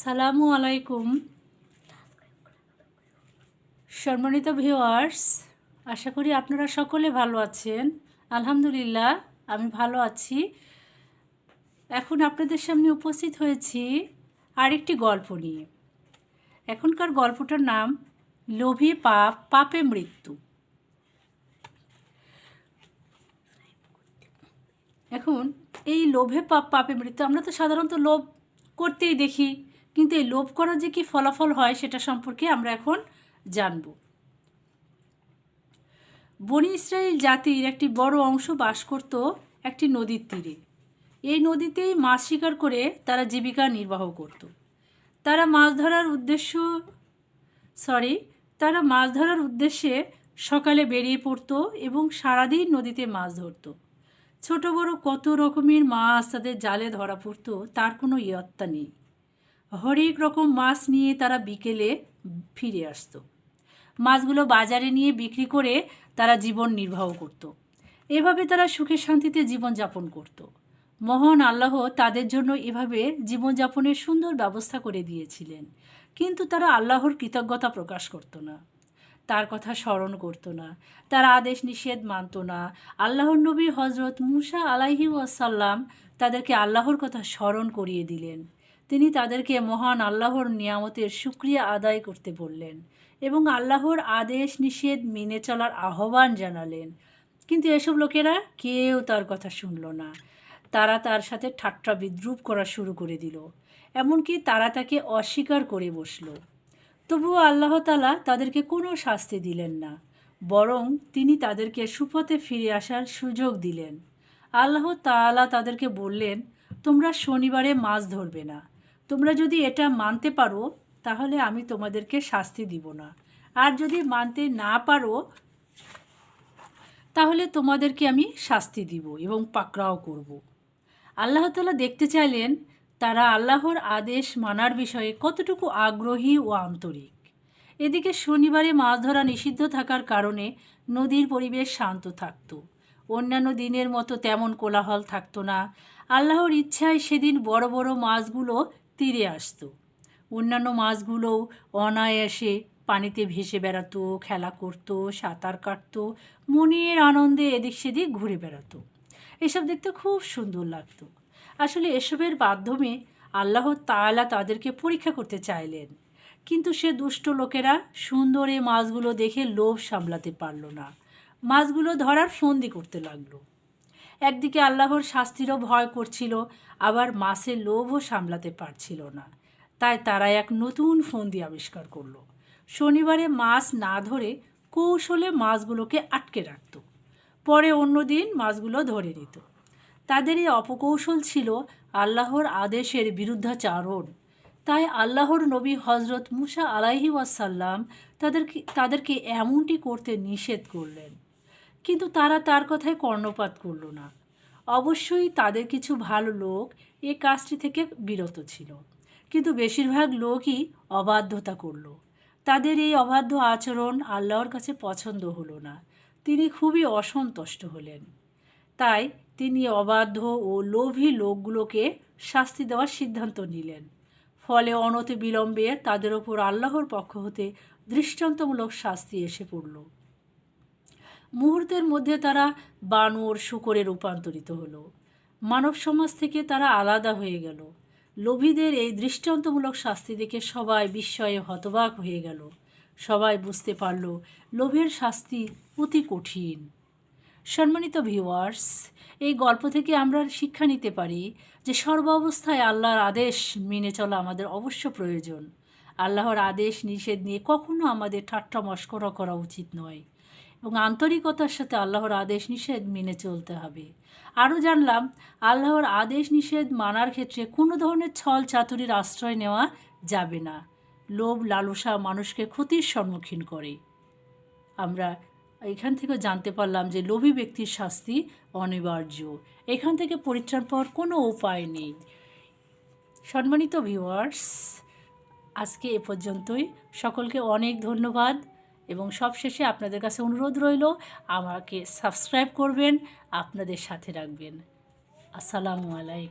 আসসালামু আলাইকুম। সম্মানিত ভিউয়ার্স, আশা করি আপনারা সকলে ভালো আছেন। আলহামদুলিল্লাহ, আমি ভালো আছি। এখন আপনাদের সামনে উপস্থিত হয়েছি আরেকটি গল্প নিয়ে। এখনকার গল্পটার নাম, লোভী পাপ, পাপে মৃত্যু। এখন, এই লোভে পাপ, পাপে মৃত্যু, আমরা তো সাধারণত লোভ করতেই দেখি। কিন্তু এই লোভ করার যে কি ফলাফল হয় সেটা সম্পর্কে আমরা এখন জানব। বনি ইসরায়েল জাতির একটি বড় অংশ বাস করত একটি নদীর তীরে। এই নদীতেই মাছ শিকার করে তারা জীবিকা নির্বাহ করত। তারা মাছ ধরার উদ্দেশ্য সরি তারা মাছ ধরার উদ্দেশ্যে সকালে বেরিয়ে পড়তো এবং সারাদিন নদীতে মাছ ধরতো। ছোট বড় কত রকমের মাছ তাদের জালে ধরা পড়তো তার কোনো ইয়ত্তা নেই। হরেক রকম মাছ নিয়ে তারা বিকেলে ফিরে আসতো। মাছগুলো বাজারে নিয়ে বিক্রি করে তারা জীবন নির্বাহ করত। এভাবে তারা সুখে শান্তিতে জীবনযাপন করত। মহান আল্লাহ তাদের জন্য এভাবে জীবনযাপনের সুন্দর ব্যবস্থা করে দিয়েছিলেন। কিন্তু তারা আল্লাহর কৃতজ্ঞতা প্রকাশ করতো না। তার কথা স্মরণ করতো না। তার আদেশ নিষেধ মানত না। আল্লাহর নবী হজরত মুসা আলাইহি ওয়াসাল্লাম তাদেরকে আল্লাহর কথা স্মরণ করিয়ে দিলেন। তিনি তাদেরকে মহান আল্লাহর নিয়ামতের সুক্রিয়া আদায় করতে বললেন এবং আল্লাহর আদেশ নিষেধ মেনে চলার আহ্বান জানালেন। কিন্তু এসব লোকেরা কেউ তার কথা শুনল না। তারা তার সাথে ঠাট্টা বিদ্রুপ করা শুরু করে দিল, এমনকি তারা তাকে অস্বীকার করে বসল। তবুও আল্লাহ তালা তাদেরকে কোনো শাস্তি দিলেন না, বরং তিনি তাদেরকে সুপথে ফিরে আসার সুযোগ দিলেন। আল্লাহ তালা তাদেরকে বললেন, তোমরা শনিবারে মাছ ধরবে না তোমরা যদি এটা মানতে পারো, তাহলে আমি তোমাদেরকে শাস্তি দিব না। আর যদি মানতে না পারো, তাহলে তোমাদেরকে আমি শাস্তি দিব এবং পাকড়াও করব। আল্লাহ তালা দেখতে চাইলেন, তারা আল্লাহর আদেশ মানার বিষয়ে কতটুকু আগ্রহী ও আন্তরিক। এদিকে শনিবারে মাছ ধরা নিষিদ্ধ থাকার কারণে নদীর পরিবেশ শান্ত থাকত। অন্যান্য দিনের মতো তেমন কোলাহল থাকতো না। আল্লাহর ইচ্ছায় সেদিন বড় বড় মাছগুলো তীরে আসতো। অন্যান্য মাছগুলোও অনায়াসে পানিতে ভেসে বেড়াতো, খেলা করতো, সাঁতার কাটত, মনের আনন্দে এদিক সেদিক ঘুরে বেড়াতো। এসব দেখতে খুব সুন্দর লাগতো। আসলে এসবের মাধ্যমে আল্লাহ তাআলা তাদেরকে পরীক্ষা করতে চাইলেন। কিন্তু সে দুষ্ট লোকেরা সুন্দর এই মাছগুলো দেখে লোভ সামলাতে পারল না। মাছগুলো ধরার ফন্দি করতে লাগল। একদিকে আল্লাহর শাস্তিরও ভয় করছিল, আবার মাছের লোভও সামলাতে পারছিল না। তাই তারা এক নতুন ফন্দি আবিষ্কার করল। শনিবারে মাছ না ধরে কৌশলে মাছগুলোকে আটকে রাখত। পরে অন্য দিন মাছগুলো ধরে নিত। তাদের এই অপকৌশল ছিল আল্লাহর আদেশের বিরুদ্ধাচারণ। তাই আল্লাহর নবী হজরত মুসা আলাইহি ওয়াসাল্লাম তাদেরকে তাদেরকে এমনটি করতে নিষেধ করলেন। কিন্তু তারা তার কথায় কর্ণপাত করল না। অবশ্যই তাদের কিছু ভালো লোক এ কাজটি থেকে বিরত ছিল। কিন্তু বেশিরভাগ লোকই অবাধ্যতা করল। তাদের এই অবাধ্য আচরণ আল্লাহর কাছে পছন্দ হলো না। তিনি খুবই অসন্তুষ্ট হলেন। তাই তিনি অবাধ্য ও লোভী লোকগুলোকে শাস্তি দেওয়ার সিদ্ধান্ত নিলেন। ফলে অনতি বিলম্বে তাদের ওপর আল্লাহর পক্ষ হতে দৃষ্টান্তমূলক শাস্তি এসে পড়ল। মুহূর্তের মধ্যে তারা বানর শুকরে রূপান্তরিত হলো। মানব সমাজ থেকে তারা আলাদা হয়ে গেল। লোভীদের এই দৃষ্টান্তমূলক শাস্তি দেখে সবাই বিস্ময়ে হতবাক হয়ে গেল। সবাই বুঝতে পারল, লোভের শাস্তি অতি কঠিন। সম্মানিত ভিউয়ার্স, এই গল্প থেকে আমরা শিক্ষা নিতে পারি যে সর্বাবস্থায় আল্লাহর আদেশ মেনে চলা আমাদের অবশ্য প্রয়োজন। আল্লাহর আদেশ, নিষেধ নিয়ে কখনো আমাদের ঠাট্টা, মস্করা করা উচিত নয়। এবং আন্তরিকতার সাথে আল্লাহর আদেশ, নিষেধ মেনে চলতে হবে। আরও জানলাম, আল্লাহর আদেশ, নিষেধ মানার ক্ষেত্রে কোনো ধরনের ছল চাতুরির আশ্রয় নেওয়া যাবে না। লোভ, লালসা মানুষকে ক্ষতির সম্মুখীন করে। আমরা এখান থেকে জানতে পারলাম যে লোভী ব্যক্তির শাস্তি অনিবার্য। এখান থেকে পরিত্রাণ পাওয়ার কোনো উপায় নেই। সম্মানিত ভিউয়ার্স আজকে এ পর্যন্তই। সকলকে অনেক ধন্যবাদ এবং সবশেষে আপনাদের কাছে অনুরোধ রইল, আমাকে সাবস্ক্রাইব করবেন, আপনাদের সাথে রাখবেন। আসসালামু আলাইকুম।